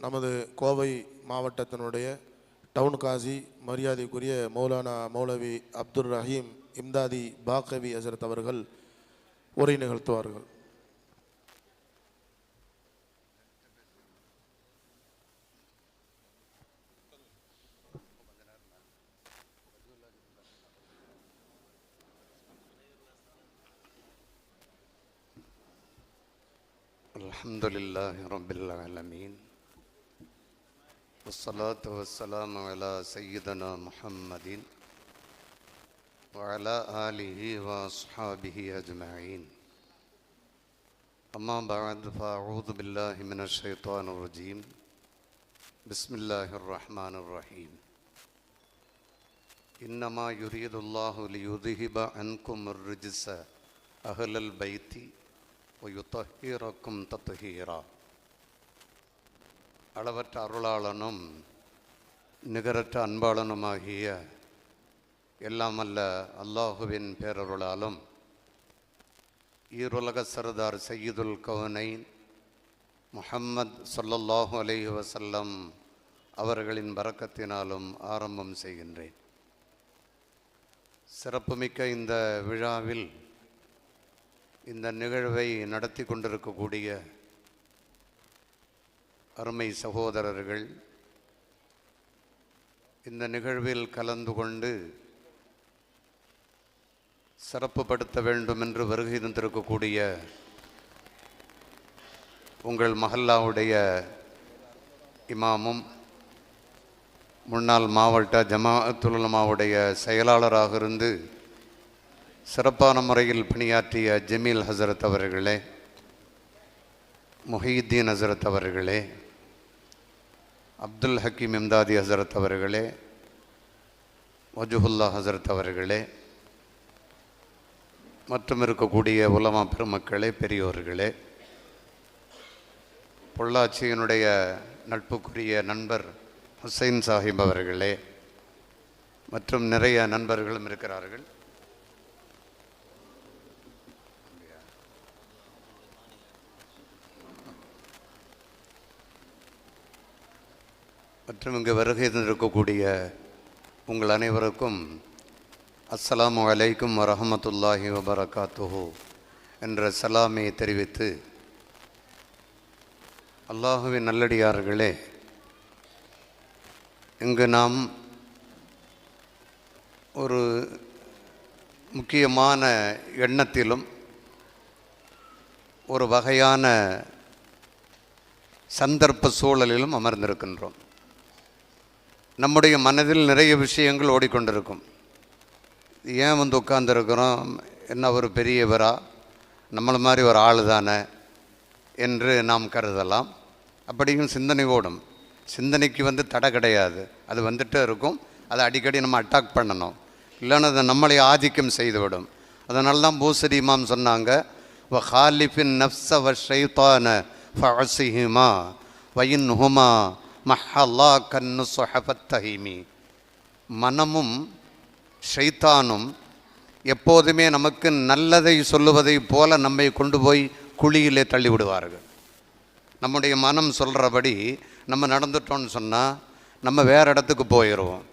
நமது கோவை மாவட்டத்தினுடைய டவுன் காசி மரியாதைக்குரிய மௌலானா மௌலவி அப்துல் ரஹீம் இம்தாதி பாக்கவி ஹசரத் அவர்கள் உரை நிகழ்த்துவார்கள் الحمد لله رب العالمين والصلاة والسلام على سيدنا محمد وعلى آله وأصحابه أجمعين. أما بعد فأعوذ بالله من الشيطان الرجيم. بسم الله الرحمن الرحيم. إنما يريد الله ليذهب عنكم الرجس أهل البيت ويطهركم تطهيرا. அளவற்ற அருளாளனும் நிகரற்ற அன்பாளனுமாகிய எல்லாம் அல்ல அல்லாஹுவின் பேரருளாலும் ஈருலக சரதார் சையீதுல் கவுனை முஹம்மத் சொல்லல்லாஹு அலைஹி வசல்லம் அவர்களின் வரக்கத்தினாலும் ஆரம்பம் செய்கின்றேன். சிறப்புமிக்க இந்த விழாவில் இந்த நிகழ்வை நடத்தி கொண்டிருக்கக்கூடிய அருமை சகோதரர்கள் இந்த நிகழ்வில் கலந்து கொண்டு சிறப்புப்படுத்த வேண்டும் என்று வருகை தந்திருக்கக்கூடிய உங்கள் மஹல்லாவுடைய இமாமும் முன்னாள் மாவட்ட ஜமாஅத்துல் செயலாளராக இருந்து சிறப்பான முறையில் பணியாற்றிய ஜமீல் ஹசரத் அவர்களே முஹீத்தீன் ஹசரத் அவர்களே அப்துல் ஹக்கீம் இம்தாதி ஹசரத் அவர்களே வஜுஹுல்லா ஹசரத் அவர்களே மற்றும் இருக்கக்கூடிய உலமா பெருமக்களே பெரியோர்களே பொள்ளாச்சியினுடைய நட்புக்குரிய நண்பர் ஹுசைன் சாஹிப் அவர்களே மற்றும் நிறைய நண்பர்களும் இருக்கிறார்கள் மற்றும் இங்கு வருகை தந்திருக்கக்கூடிய உங்கள் அனைவருக்கும் அஸ்லாம் அலைக்கும் வரஹமத்துல்லாஹி வபரகாத்துஹு என்ற சலாமை தெரிவித்து அல்லாஹுவின் நல்லடியார்களே இங்கு நாம் ஒரு முக்கியமான எண்ணத்திலும் ஒரு வகையான சந்தர்ப்ப சூழலிலும் அமர்ந்திருக்கின்றோம். நம்முடைய மனதில் நிறைய விஷயங்கள் ஓடிக்கொண்டிருக்கும். ஏன் வந்து உட்கார்ந்துருக்கிறோம்? என்ன ஒரு பெரியவரா? நம்மளை மாதிரி ஒரு ஆள் தானே? என்று நாம் கருதலாம். அப்படியும் சிந்தனை ஓடும். சிந்தனைக்கு வந்து தடை கிடையாது. அது வந்துட்டு இருக்கும். அதை அடிக்கடி நம்ம அட்டாக் பண்ணணும். இல்லைன்னா அதை நம்மளை ஆதிக்கம் செய்துவிடும். அதனால தான் பூசரி இமாம் சொன்னாங்க வ ஹாலிஃபின் நஃப்ஸ வ ஷைத்தான ஃபஅசிஹிமா வயின் ஹுமா மஹல்லா கன்னு சொஹபத்தஹிமி மனமும் ஷைத்தானும் எப்போதுமே நமக்கு நல்லதை சொல்லுவதைப் போல நம்மை கொண்டு போய் குழியிலே தள்ளிவிடுவார்கள் நம்முடைய மனம் சொல்கிறபடி நம்ம நடந்துட்டோம்னு சொன்னால் நம்ம வேறு இடத்துக்கு போயிடுவோம்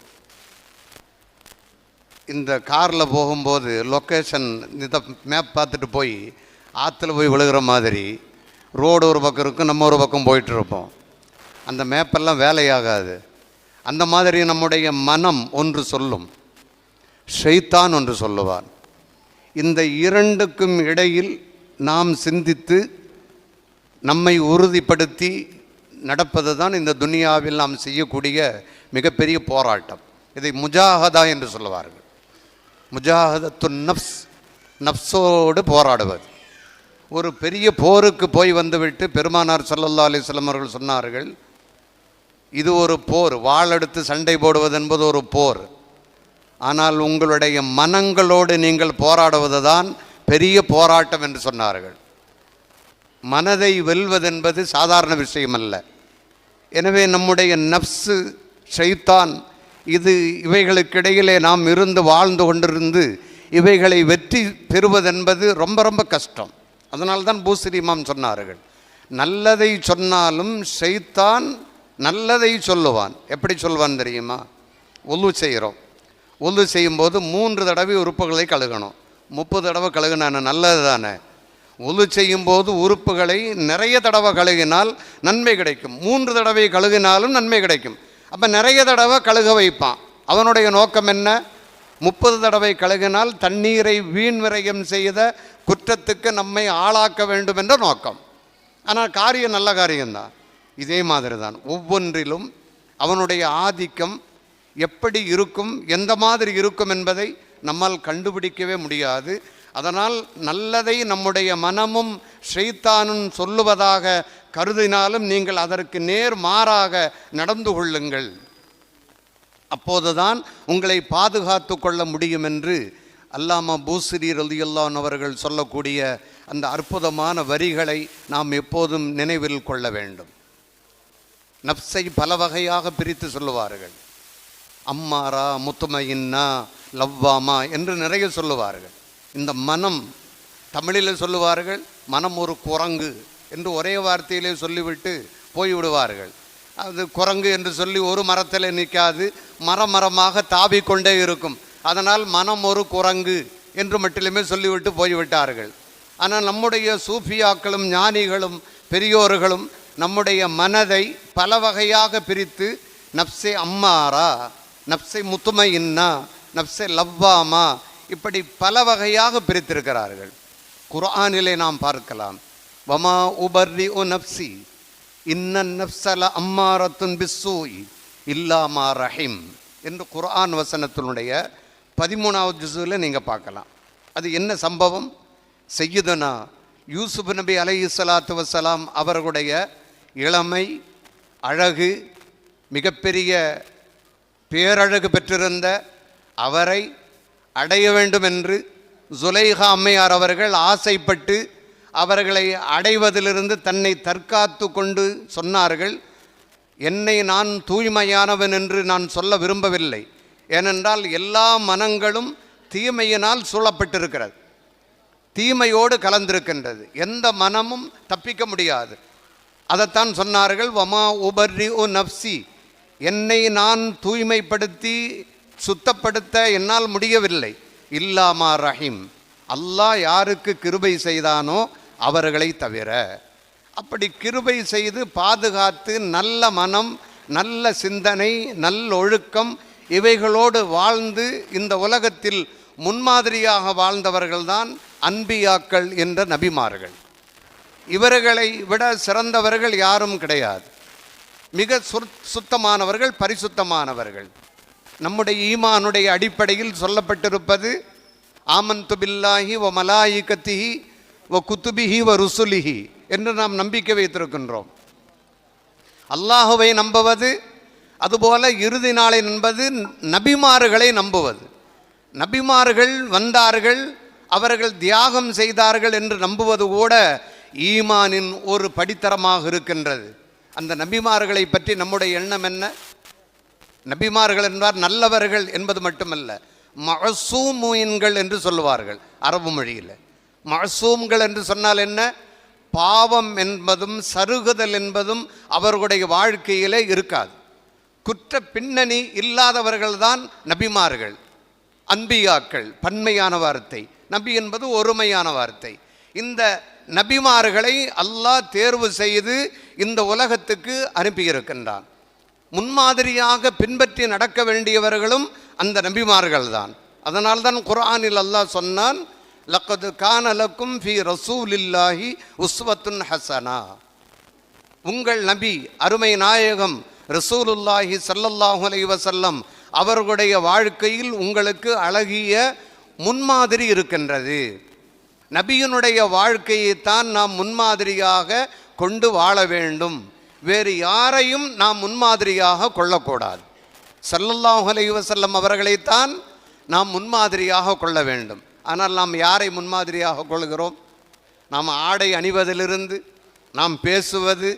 இந்த காரில் போகும்போது லொக்கேஷன் இந்த மேப் பார்த்துட்டு போய் ஆற்றுல போய் விழுகிற மாதிரி ரோடு ஒரு பக்கம் இருக்கும் நம்ம ஒரு பக்கம் போயிட்டுருப்போம் அந்த மேப்பெல்லாம் வேலையாகாது. அந்த மாதிரி நம்முடைய மனம் ஒன்று சொல்லும். ஷைத்தான் ஒன்று சொல்லுவான் இந்த இரண்டுக்கும் இடையில் நாம் சிந்தித்து நம்மை உறுதிப்படுத்தி நடப்பது தான் இந்த துனியாவில் நாம் செய்யக்கூடிய மிகப்பெரிய போராட்டம். இதை முஜாஹதா என்று சொல்லுவார்கள். முஜாஹதத்து நப்ஸ் நப்ஸோடு போராடுவது. ஒரு பெரிய போருக்கு போய் வந்துவிட்டு பெருமானார் சல்லல்லா அலிஸ்லாம் அவர்கள் சொன்னார்கள் இது ஒரு போர். வாழெடுத்து சண்டை போடுவது என்பது ஒரு போர். ஆனால் உங்களுடைய மனங்களோடு நீங்கள் போராடுவது தான் பெரிய போராட்டம் என்று சொன்னார்கள். மனதை வெல்வதென்பது சாதாரண விஷயம் அல்ல எனவே நம்முடைய நப்சு ஷைத்தான் இது இவைகளுக்கிடையிலே நாம் இருந்து வாழ்ந்து கொண்டிருந்து இவைகளை வெற்றி பெறுவதென்பது ரொம்ப ரொம்ப கஷ்டம். அதனால்தான் பூசரி சொன்னார்கள். நல்லதை சொன்னாலும் ஷைத்தான் நல்லதை சொல்லுவான். எப்படி சொல்வான் தெரியுமா? ஒல்லு செய்கிறோம் ஒல்லு செய்யும்போது மூன்று தடவை உறுப்புகளை கழுகணும். முப்பது தடவை கழுகுனான நல்லது தானே. ஒலு செய்யும்போது உறுப்புகளை நிறைய தடவை கழுகினால் நன்மை கிடைக்கும். மூன்று தடவை கழுகினாலும் நன்மை கிடைக்கும். அப்போ நிறைய தடவை கழுக வைப்பான். அவனுடைய நோக்கம் என்ன? முப்பது தடவை கழுகினால் தண்ணீரை வீண் விரயம் செய்த குற்றத்துக்கு நம்மை ஆளாக்க வேண்டும் என்ற நோக்கம். ஆனால் காரியம் நல்ல காரியம்தான். இதே மாதிரி தான் ஒவ்வொன்றிலும் அவனுடைய ஆதிக்கம் எப்படி இருக்கும் எந்த மாதிரி இருக்கும் என்பதை நம்மால் கண்டுபிடிக்கவே முடியாது. அதனால் நல்லதை நம்முடைய மனமும் ஷைத்தானும் சொல்லுவதாக கருதினாலும் நீங்கள் அதற்கு நேர் மாறாக நடந்து கொள்ளுங்கள். அப்போதுதான் உங்களை பாதுகாத்து கொள்ள முடியும் என்று அல்லாமா பூசிரி ரலியல்லான் அவர்கள் சொல்லக்கூடிய அந்த அற்புதமான வரிகளை நாம் எப்போதும் நினைவில் கொள்ள வேண்டும். நப்சை பல வகையாக பிரித்து சொல்லுவார்கள். அம்மாரா முத்துமையின்னா லவ்வாமா என்று நிறைய சொல்லுவார்கள். இந்த மனம் தமிழில் சொல்லுவார்கள் மனம் ஒரு குரங்கு என்று ஒரே வார்த்தையிலே சொல்லிவிட்டு போய்விடுவார்கள். அது குரங்கு என்று சொல்லி ஒரு மரத்தில் நிற்காது மரம் மரமாக தாவிக்கொண்டே இருக்கும். அதனால் மனம் ஒரு குரங்கு என்று மட்டிலுமே சொல்லிவிட்டு போய்விட்டார்கள். ஆனால் நம்முடைய சூஃபியாக்களும் ஞானிகளும் பெரியோர்களும் நம்முடைய மனதை பல வகையாக பிரித்து நப்சே அம்மாரா நப்சை முத்துமையின்னா நப்சே லவ்வாமா இப்படி பல வகையாக பிரித்திருக்கிறார்கள். குரானிலே நாம் பார்க்கலாம். வமா உபர்ரி ஓ நப்சி இன்ன நப்சல அம்மாரத்துன் பிஸ்ஸூய் இல்லாமா ரஹிம் என்று குர்ஆன் வசனத்தினுடைய பதிமூணாவது ஜிசுவில் நீங்கள் பார்க்கலாம். அது என்ன சம்பவம்? செய்யுதுனா யூசுப் நபி அலைஹி வசலாம் அவர்களுடைய இளமை அழகு மிகப்பெரிய பேரழகு பெற்றிருந்த அவரை அடைய வேண்டும் என்று சுலைஹா அம்மையார் அவர்கள் ஆசைப்பட்டு அவர்களை அடைவதிலிருந்து தன்னை தற்காத்து கொண்டு சொன்னார்கள். என்னை நான் தூய்மையானவன் என்று நான் சொல்ல விரும்பவில்லை. ஏனென்றால் எல்லா மனங்களும் தீமையினால் சூழப்பட்டிருக்கிறது. தீமையோடு கலந்திருக்கின்றது. எந்த மனமும் தப்பிக்க முடியாது. அதைத்தான் சொன்னார்கள் வமா உபர்ரி உ நப்சி என்னை நான் தூய்மைப்படுத்தி சுத்தப்படுத்த என்னால் முடியவில்லை. இல்லாமா ரஹீம். அல்லாஹ் யாருக்கு கிருபை செய்தானோ அவர்களை தவிர. அப்படி கிருபை செய்து பாதுகாத்து நல்ல மனம் நல்ல சிந்தனை நல்லொழுக்கம் இவைகளோடு வாழ்ந்து இந்த உலகத்தில் முன்மாதிரியாக வாழ்ந்தவர்கள்தான் அன்பியாக்கள் என்ற நபிமார்கள். இவர்களை விட சிறந்தவர்கள் யாரும் கிடையாது. மிக சுத்தமானவர்கள் பரிசுத்தமானவர்கள். நம்முடைய ஈமானுடைய அடிப்படையில் சொல்லப்பட்டிருப்பது ஆமந்து பில்லாஹி மலாயி மலாயிகத்திஹி ஒ குத்துபிஹி ஒ ருசுலிஹி என்று நாம் நம்பிக்கை வைத்திருக்கின்றோம். அல்லாஹுவை நம்புவது அதுபோல இறுதி நாளை நம்பது நபிமார்களை நம்புவது. நபிமார்கள் வந்தார்கள் அவர்கள் தியாகம் செய்தார்கள் என்று நம்புவது கூட ஈமானின் ஒரு படித்தரமாக இருக்கின்றது. அந்த நபிமார்களை பற்றி நம்முடைய எண்ணம் என்ன? நபிமார்கள் என்பார் நல்லவர்கள் என்பது மட்டுமல்ல மகசூமுயின்கள் என்று சொல்லுவார்கள் அரபு மொழியில். மகசூம்கள் என்று சொன்னால் என்ன? பாவம் என்பதும் சருகுதல் என்பதும் அவர்களுடைய வாழ்க்கையிலே இருக்காது. குற்ற பின்னணி இல்லாதவர்கள்தான் நபிமார்கள். அன்பியாக்கள் பன்மையான வார்த்தை. நபி என்பது ஒருமையான வார்த்தை. இந்த நபிமார்களை அல்லாஹ் தேர்வு செய்து இந்த உலகத்துக்கு அனுப்பியிருக்கின்றான். முன்மாதிரியாக பின்பற்றி நடக்க வேண்டியவர்களும் அந்த நபிமார்கள் தான். அதனால்தான் குர்ஆனில் அல்லாஹ் சொன்னான் லக்கது கானலக்கும் ஃபி ரசூலில்லாஹி உஸ்வத்துன் ஹசனா. உங்கள் நபி அருமை நாயகம் ரசூலுல்லாஹி சல்லல்லாஹு அலைவசல்லம் அவர்களுடைய வாழ்க்கையில் உங்களுக்கு அழகிய முன்மாதிரி இருக்கின்றது. நபியினுடைய வாழ்க்கையைத்தான் நாம் முன்மாதிரியாக கொண்டு வாழ வேண்டும். வேறு யாரையும் நாம் முன்மாதிரியாக கொள்ளக்கூடாது. ஸல்லல்லாஹு அலைஹி வஸல்லம் அவர்களைத்தான் நாம் முன்மாதிரியாக கொள்ள வேண்டும். ஆனால் நாம் யாரை முன்மாதிரியாக கொள்கிறோம்? நாம் ஆடை அணிவதிலிருந்து நாம் பேசுவது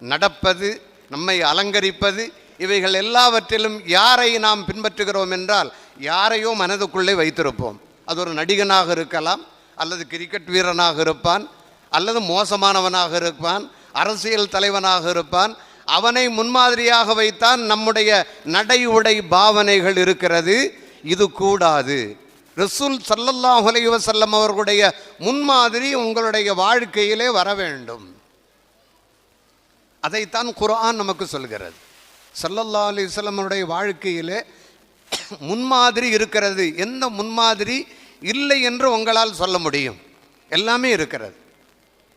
நடப்பது நம்மை அலங்கரிப்பது இவைகள் எல்லாவற்றிலும் யாரை நாம் பின்பற்றுகிறோம் என்றால் யாரையோ மனதுக்குள்ளே வைத்திருப்போம். அது ஒரு நடிகனாக இருக்கலாம் அல்லது கிரிக்கெட் வீரனாக இருப்பான் அல்லது மோசமானவனாக இருப்பான் அரசியல் தலைவனாக இருப்பான் அவனை முன்மாதிரியாக வைத்தான் நம்முடைய நடை உடை பாவனைகள் இருக்கிறது. இது கூடாது. ரசூல் சல்லல்லாஹு அலைஹி அவர்களுடைய முன்மாதிரி உங்களுடைய வாழ்க்கையிலே வர வேண்டும். அதைத்தான் குரான் நமக்கு சொல்கிறது. சல்லல்லா அலிஸ்லமனுடைய வாழ்க்கையிலே முன்மாதிரி இருக்கிறது. எந்த முன்மாதிரி? இல்லை என்று உங்களால் சொல்ல முடியும். எல்லாமே இருக்கிறது.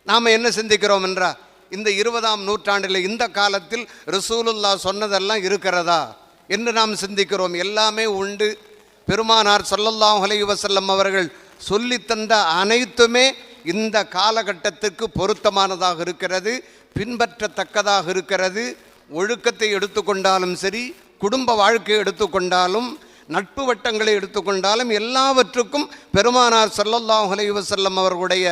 நாம் என்ன சிந்திக்கிறோம் என்றால் இந்த இருபதாம் நூற்றாண்டில் இந்த காலத்தில் ரசூலுல்லா சொன்னதெல்லாம் இருக்கிறதா என்று நாம் சிந்திக்கிறோம். எல்லாமே உண்டு. பெருமானார் ஸல்லல்லாஹு அலைஹி வசல்லம் அவர்கள் சொல்லித் தந்த அனைத்துமே இந்த காலகட்டத்திற்கு பொருத்தமானதாக இருக்கிறது பின்பற்றத்தக்கதாக இருக்கிறது. ஒழுக்கத்தை எடுத்துக்கொண்டாலும் சரி குடும்ப வாழ்க்கையை எடுத்துக்கொண்டாலும் நட்பு வட்டங்களை எடுத்துக்கொண்டாலும் எல்லாவற்றுக்கும் பெருமானார் ஸல்லல்லாஹு அலைஹி வஸல்லம் அவர்களுடைய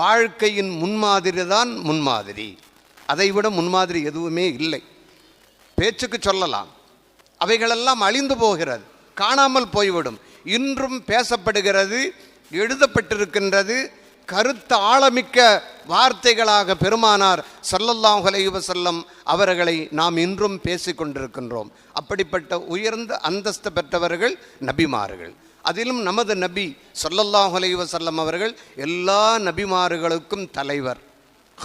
வாழ்க்கையின் முன்மாதிரி தான் முன்மாதிரி. அதைவிட முன்மாதிரி எதுவுமே இல்லை. பேச்சுக்கு சொல்லலாம். அவைகளெல்லாம் அழிந்து போகிறது. காணாமல் போய்விடும். இன்றும் பேசப்படுகிறது எழுதப்பட்டிருக்கின்றது கருத்து ஆழமிக்க வார்த்தைகளாக பெருமானார் ஸல்லல்லாஹு அலைஹி அவர்களை நாம் இன்றும் பேசிக் கொண்டிருக்கின்றோம். அப்படிப்பட்ட உயர்ந்த அந்தஸ்து பெற்றவர்கள் நபிமார்கள். அதிலும் நமது நபி ஸல்லல்லாஹு அலைஹி அவர்கள் எல்லா நபிமார்களுக்கும் தலைவர்.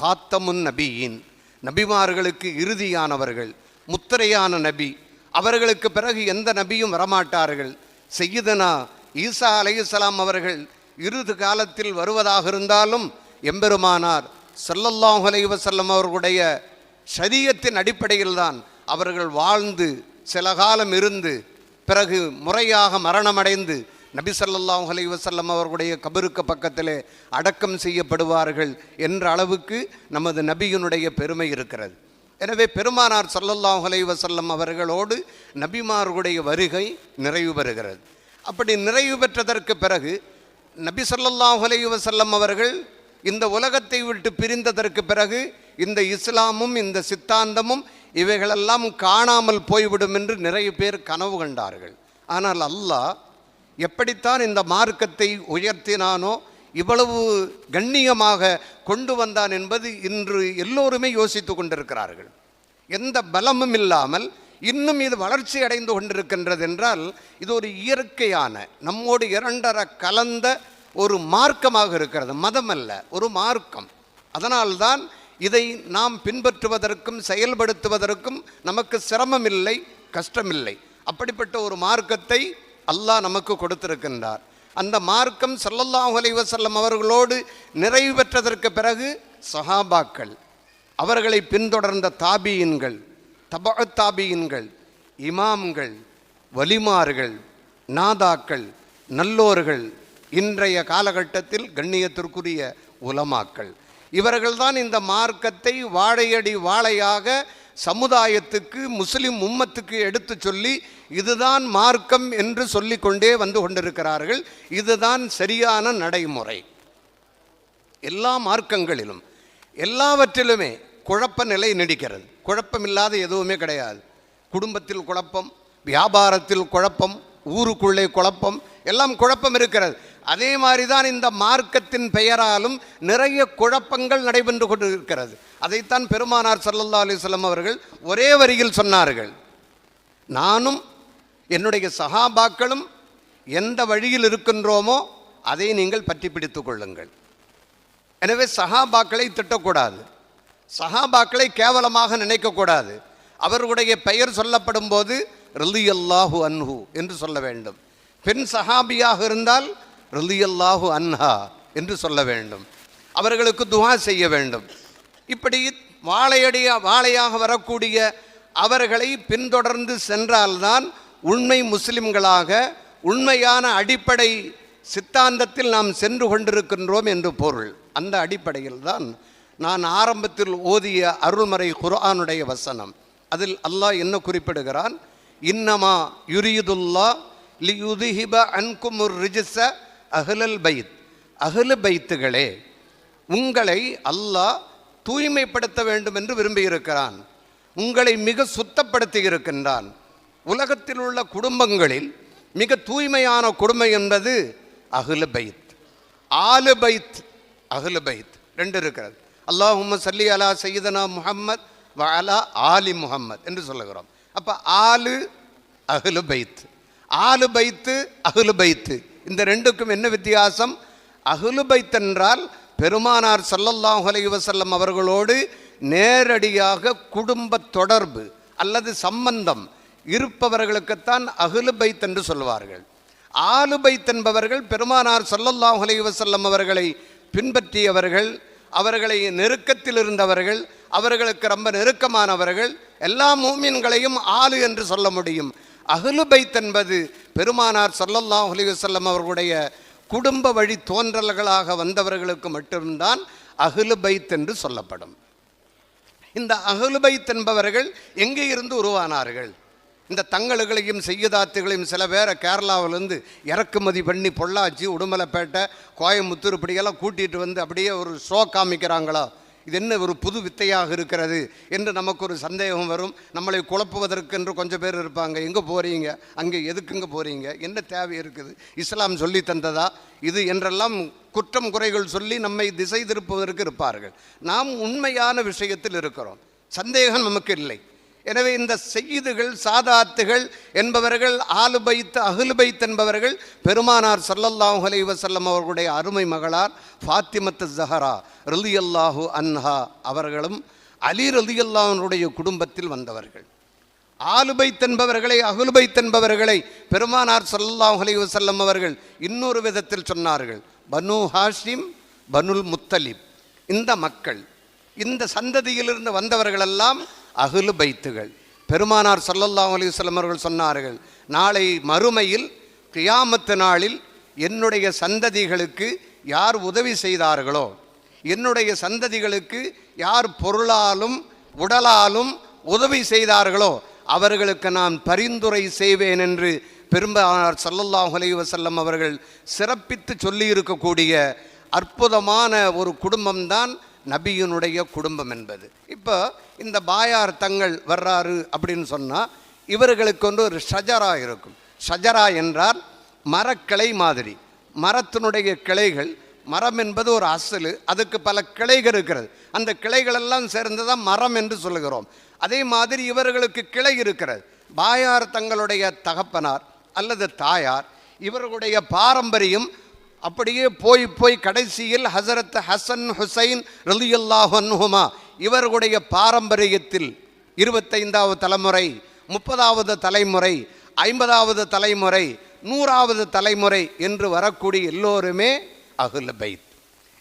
காத்தமுன் நபியின். நபிமார்களுக்கு இறுதியானவர்கள். முத்திரையான நபி. அவர்களுக்கு பிறகு எந்த நபியும் வரமாட்டார்கள். செய்யுதனா ஈசா அலையுசலாம் அவர்கள் இறுதி காலத்தில் வருவதாக இருந்தாலும் எம்பெருமானார் ஸல்லல்லாஹு அலைஹி அவர்களுடைய சரியத்தின் அடிப்படையில் தான் அவர்கள் வாழ்ந்து சில காலம் இருந்து பிறகு முறையாக மரணமடைந்து நபி ஸல்லல்லாஹு அலைஹி அவர்களுடைய கபருக்கு பக்கத்திலே அடக்கம் செய்யப்படுவார்கள் என்ற அளவுக்கு நமது நபியினுடைய பெருமை இருக்கிறது. எனவே பெருமானார் ஸல்லல்லாஹு அலைஹி அவர்களோடு நபிமார்களுடைய வருகை நிறைவு பெறுகிறது. அப்படி நிறைவு பெற்றதற்கு பிறகு நபி ஸல்லல்லாஹு அலைஹி அவர்கள் இந்த உலகத்தை விட்டு பிரிந்ததற்கு பிறகு இந்த இஸ்லாமும் இந்த சித்தாந்தமும் இவைகளெல்லாம் காணாமல் போய்விடும் என்று நிறைய பேர் கனவு கண்டார்கள். ஆனால் அல்லாஹ் எப்படித்தான் இந்த மார்க்கத்தை உயர்த்தினானோ இவ்வளவு கண்ணியமாக கொண்டு வந்தான் என்பது இன்று எல்லோருமே யோசித்து கொண்டிருக்கிறார்கள். எந்த பலமும் இல்லாமல் இன்னும் இது வளர்ச்சி அடைந்து கொண்டிருக்கின்றது என்றால் இது ஒரு இயற்கையான நம்மோடு இரண்டர கலந்த ஒரு மார்க்கமாக இருக்கிறது. மதம் அல்ல ஒரு மார்க்கம். அதனால்தான் இதை நாம் பின்பற்றுவதற்கும் செயல்படுத்துவதற்கும் நமக்கு சிரமமில்லை கஷ்டமில்லை. அப்படிப்பட்ட ஒரு மார்க்கத்தை அல்லாஹ் நமக்கு கொடுத்திருக்கின்றார். அந்த மார்க்கம் ஸல்லல்லாஹு அலைவசல்லம் அவர்களோடு நிறைவு பெற்றதற்கு பிறகு சஹாபாக்கள் அவர்களை பின்தொடர்ந்த தாபியின்கள் தபாத்தாபியின்கள் இமாம்கள் வலிமார்கள் நாதாக்கள் நல்லோர்கள் இன்றைய காலகட்டத்தில் கண்ணியத்திற்குரிய உலமாக்கள். இவர்கள்தான் இந்த மார்க்கத்தை வாழையடி வாழையாக சமுதாயத்துக்கு முஸ்லிம் உம்மத்துக்கு எடுத்து சொல்லி இதுதான் மார்க்கம் என்று சொல்லிக்கொண்டே வந்து கொண்டிருக்கிறார்கள். இதுதான் சரியான நடைமுறை. எல்லா மார்க்கங்களிலும் எல்லாவற்றிலுமே குழப்ப நிலை நீடிக்கிறது. குழப்பமில்லாத எதுவுமே கிடையாது. குடும்பத்தில் குழப்பம் வியாபாரத்தில் குழப்பம் ஊருக்குள்ளே குழப்பம் எல்லாம் குழப்பம் இருக்கிறது. அதே மாதிரி தான் இந்த மார்க்கத்தின் பெயராலும் நிறைய குழப்பங்கள் நடைபெற்று கொண்டு இருக்கிறது அதைத்தான் பெருமானார் சல்லல்லா அலிஸ்லம் அவர்கள் ஒரே வரியில் சொன்னார்கள். நானும் என்னுடைய சகாபாக்களும் எந்த வழியில் இருக்கின்றோமோ அதை நீங்கள் பற்றி பிடித்து கொள்ளுங்கள். எனவே சகாபாக்களை திட்டக்கூடாது. சஹாபாக்களை கேவலமாக நினைக்கக்கூடாது அவர்களுடைய பெயர் சொல்லப்படும் போது ரலியல்லாஹு அன்ஹு என்று சொல்ல வேண்டும். பெண் சஹாபியாக இருந்தால் ரலியல்லாஹு அன்ஹா என்று சொல்ல வேண்டும். அவர்களுக்கு துவா செய்ய வேண்டும். இப்படி வாழையடிய வாழையாக வரக்கூடிய அவர்களை பின்தொடர்ந்து சென்றால்தான் உண்மை முஸ்லிம்களாக உண்மையான அடிப்படை சித்தாந்தத்தில் நாம் சென்று கொண்டிருக்கின்றோம் என்று பொருள். அந்த அடிப்படையில் தான் நான் ஆரம்பத்தில் ஓதிய அருள்மறை குர்ஆனுடைய வசனம். அதில் அல்லாஹ் என்ன குறிப்பிடுகிறான்? இன்னமா யுரியுதுல்லா லியுதிஹிப அன்குமுர் ரிஜிச அஹ்லல் பைத். அஹ்ல பைத்துகளே உங்களை அல்லாஹ் தூய்மைப்படுத்த வேண்டும் என்று விரும்பியிருக்கிறான். உங்களை மிக சுத்தப்படுத்தி இருக்கின்றான். உலகத்தில் உள்ள குடும்பங்களில் மிக தூய்மையான குடும்பம் என்பது அகுலு பைத். ஆலு பைத் அகுலு பைத். ரெண்டு இருக்கிறது. அல்லாஹும் சல்லி அலா சையதனா முஹம்மத் வஅலா ஆலி முஹம்மத் என்று சொல்லுகிறோம். அப்போ ஆலு அகுலு பைத். ஆலு பைத்து அகுலு பைத்து. இந்த ரெண்டுக்கும் என்ன வித்தியாசம்? அகுலு பைத் என்றால் பெருமானார் ஸல்லல்லாஹு அலைஹி வஸல்லம் அவர்களோடு நேரடியாக குடும்ப தொடர்பு அல்லது சம்பந்தம் இருப்பவர்களுக்குத்தான் அகுலு பைத் என்று சொல்வார்கள் ஆலு பைத் என்பவர்கள் பெருமானார் ஸல்லல்லாஹு அலைஹி வஸல்லம் அவர்களை பின்பற்றியவர்கள் அவர்களை நெருக்கத்தில் இருந்தவர்கள் அவர்களுக்கு ரொம்ப நெருக்கமானவர்கள் எல்லா மூமின்களையும் ஆளு என்று சொல்ல முடியும். அகலுபைத் பைத் என்பது பெருமானார் சல்லல்லாஹ் அலிவசல்லம் அவர்களுடைய குடும்ப வழி தோன்றல்களாக வந்தவர்களுக்கு மட்டும்தான் அகலுபைத் பைத் என்று சொல்லப்படும். இந்த அகலுபைத் பைத் என்பவர்கள் எங்கே இருந்து உருவானார்கள்? இந்த தங்களுகளையும் செய்யதாத்துகளையும் சில பேரை கேரளாவிலேருந்து இறக்குமதி பண்ணி பொள்ளாச்சி உடுமலைப்பேட்டை கோயம்புத்தூர் இப்படியெல்லாம் கூட்டிகிட்டு வந்து அப்படியே ஒரு ஷோ காமிக்கிறாங்களா? இது என்ன ஒரு புது வித்தையாக இருக்கிறது? என்று நமக்கு ஒரு சந்தேகம் வரும். நம்மளை குழப்புவதற்கென்று கொஞ்சம் பேர் இருப்பாங்க. எங்கே போகிறீங்க அங்கே எதுக்குங்க போகிறீங்க என்ன தேவை இருக்குது? இஸ்லாம் சொல்லி தந்ததா? இது என்றெல்லாம் குற்றம் குறைகள் சொல்லி நம்மை திசை திருப்புவதற்கு இருப்பார்கள். நாம் உண்மையான விஷயத்தில் இருக்கிறோம். சந்தேகம் நமக்கு இல்லை. எனவே இந்த செய்திகள் சாதாத்துகள் என்பவர்கள் ஆலுபைத் அகுலுபைத் என்பவர்கள் பெருமானார் ஸல்லல்லாஹு அலைவசல்லம் அவர்களுடைய அருமை மகளார் ஃபாத்திமத்து ஜஹரா ரலியல்லாஹு அன்ஹா அவர்களும் அலி ரலியல்லாஹனுடைய குடும்பத்தில் வந்தவர்கள். ஆலுபைத் என்பவர்களை அகுலுபைத் என்பவர்களை பெருமானார் ஸல்லல்லாஹு அலைவசல்லம் அவர்கள் இன்னொரு விதத்தில் சொன்னார்கள். பனு ஹாஷிம் பனுல் முத்தலிப். இந்த மக்கள் இந்த சந்ததியிலிருந்து வந்தவர்களெல்லாம் அகுலு பைத்துகள். பெருமானார் சல்லல்லா அலைஹி அவர்கள் சொன்னார்கள் நாளை மறுமையில் கியாமத்து நாளில் என்னுடைய சந்ததிகளுக்கு யார் உதவி செய்தார்களோ என்னுடைய சந்ததிகளுக்கு யார் பொருளாலும் உடலாலும் உதவி செய்தார்களோ அவர்களுக்கு நான் பரிந்துரை செய்வேன் என்று பெரும்பானார் சல்லல்லாஹ் அலைவசல்லம் அவர்கள் சிறப்பித்து சொல்லியிருக்கக்கூடிய அற்புதமான ஒரு குடும்பம்தான் நபியினுடைய குடும்பம் என்பது. இப்போ இந்த பாயார் தங்கள் வர்றாரு அப்படின்னு சொன்னால் இவர்களுக்கு வந்து ஒரு ஷஜரா இருக்கும். ஷஜரா என்றால் மரக்கிளை மாதிரி. மரத்தினுடைய கிளைகள் மரம் என்பது ஒரு அசலு அதுக்கு பல கிளைகள் இருக்கிறது. அந்த கிளைகளெல்லாம் சேர்ந்து தான் மரம் என்று சொல்லுகிறோம். அதே மாதிரி இவர்களுக்கு கிளை இருக்கிறது. பாயார் தங்களுடைய தகப்பனார் அல்லது தாயார் இவர்களுடைய பாரம்பரியம் அப்படியே போய் போய் கடைசியில் ஹசரத் ஹசன் ஹுசைன் ரலியல்லாஹன்ஹுமா இவர்களுடைய பாரம்பரியத்தில் இருபத்தைந்தாவது தலைமுறை முப்பதாவது தலைமுறை ஐம்பதாவது தலைமுறை நூறாவது தலைமுறை என்று வரக்கூடிய எல்லோருமே அகுல பைத்.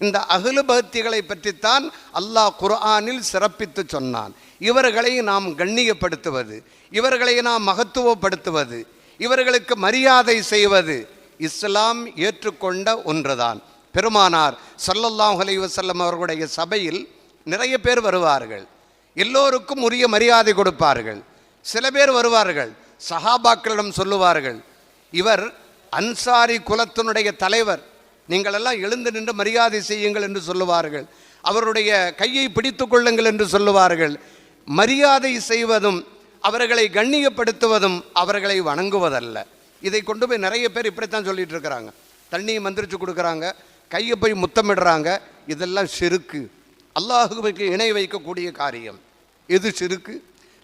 இந்த அகுலு பக்திகளை பற்றித்தான் அல்லாஹ் குர்ஆனில் சிறப்பித்து சொன்னான். இவர்களை நாம் கண்ணியப்படுத்துவது இவர்களை நாம் மகத்துவப்படுத்துவது இவர்களுக்கு மரியாதை செய்வது இஸ்லாம் ஏற்றுக்கொண்ட ஒன்றுதான். பெருமானார் சல்லல்லாஹ் அலைவசல்லம் அவர்களுடைய சபையில் நிறைய பேர் வருவார்கள். எல்லோருக்கும் உரிய மரியாதை கொடுப்பார்கள். சில பேர் வருவார்கள். சஹாபாக்களிடம் சொல்லுவார்கள் இவர் அன்சாரி குலத்தினுடைய தலைவர். நீங்கள் எல்லாம் எழுந்து நின்று மரியாதை செய்யுங்கள் என்று சொல்லுவார்கள். அவருடைய கையை பிடித்து கொள்ளுங்கள் என்று சொல்லுவார்கள். மரியாதை செய்வதும் அவர்களை கண்ணியப்படுத்துவதும் அவர்களை வணங்குவதல்ல. இதை கொண்டு போய் நிறைய பேர் இப்படித்தான் சொல்லிட்டு இருக்கிறாங்க. தண்ணியை மந்திரிச்சு கொடுக்குறாங்க கையை போய் முத்தமிடுறாங்க. இதெல்லாம் சிறுக்கு. அல்லாஹுவுக்கு இணை வைக்கக்கூடிய காரியம். எது சிறுக்கு?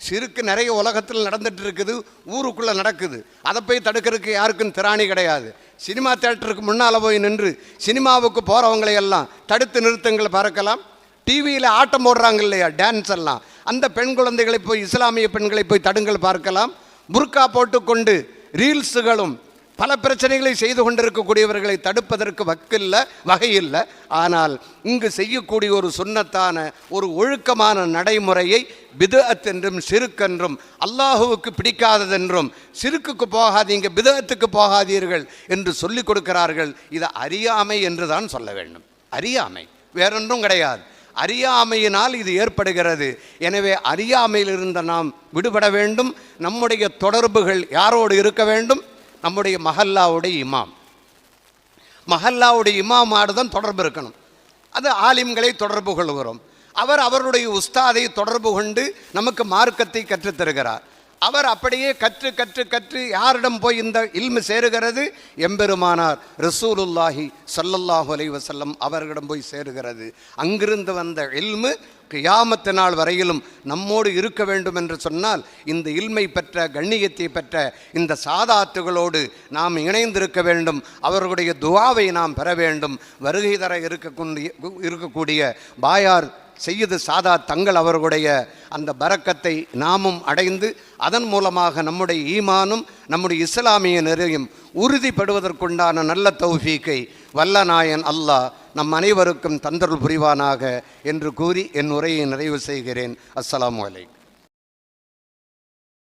சிறுக்கு நிறைய உலகத்தில் நடந்துட்டு இருக்குது ஊருக்குள்ளே நடக்குது. அதை போய் தடுக்கிறதுக்கு யாருக்கும் திராணி கிடையாது. சினிமா தேட்டருக்கு முன்னால் போய் நின்று சினிமாவுக்கு போகிறவங்களை எல்லாம் தடுத்து நிறுத்தங்களை பறக்கலாம் டிவியில் ஆட்டம் போடுறாங்க இல்லையா டான்ஸ் எல்லாம். அந்த பெண் குழந்தைகளை போய் இஸ்லாமிய பெண்களை போய் தடுங்கள் பார்க்கலாம். புர்கா போட்டுக்கொண்டு ரீல்ஸுகளும் பல பிரச்சனைகளை செய்து கொண்டிருக்கக்கூடியவர்களை தடுப்பதற்கு வக்கில்ல வகையில்லை. ஆனால் இங்கு செய்யக்கூடிய ஒரு சுன்னத்தான ஒரு ஒழுக்கமான நடைமுறையை பிதஅத் என்றும் சிறுக்கென்றும் அல்லாஹுவுக்கு பிடிக்காததென்றும் சிறுக்குக்கு போகாதீங்க பிதஅத்துக்கு போகாதீர்கள் என்று சொல்லிக் கொடுக்கிறார்கள். இது அறியாமை என்று தான் சொல்ல வேண்டும். அறியாமை. வேறொன்றும் கிடையாது. அறியாமையினால் இது ஏற்படுகிறது. எனவே அறியாமையிலிருந்து நாம் விடுபட வேண்டும். நம்முடைய தொடர்புகள் யாரோடு இருக்க வேண்டும்? நம்முடைய மஹல்லாவுடைய இமாம். மஹல்லாவுடைய இமாமாடு தான் தொடர்பு இருக்கணும். அது ஆலிம்களை தொடர்பு கொள்கிறோம். அவர் அவருடைய உஸ்தாதை தொடர்பு கொண்டு நமக்கு மார்க்கத்தை கற்றுத்தருகிறார். அவர் அப்படியே கற்று கற்று கற்று யாரிடம் போய் இந்த இல்மு சேருகிறது? எம்பெருமானார் ரசூலுல்லாஹி சல்லல்லாஹு அலைஹி அவர்களிடம் போய் சேருகிறது. அங்கிருந்து வந்த இல்மு கியாமத்து நாள் வரையிலும் நம்மோடு இருக்க வேண்டும் என்று சொன்னால் இந்த இல்மை பெற்ற கண்ணியத்தை பெற்ற இந்த சாதாத்துகளோடு நாம் இணைந்திருக்க வேண்டும். அவர்களுடைய துவாவை நாம் பெற வேண்டும். வருகை தர இருக்கக்கூடிய இருக்கக்கூடிய பாயார் செய்யுது. சாதா தங்கள் அவர்களுடைய அந்த பரக்கத்தை நாமும் அடைந்து அதன் மூலமாக நம்முடைய ஈமானும் நம்முடைய இஸ்லாமிய நிறையும் உறுதிப்படுவதற்குண்டான நல்ல தௌஃபீக்கை வல்ல நாயன் அல்லாஹ் நம் அனைவருக்கும் தந்தருள் புரிவானாக என்று கூறி என் உரையை நிறைவு செய்கிறேன். அஸ்ஸலாமு அலைக்கும்.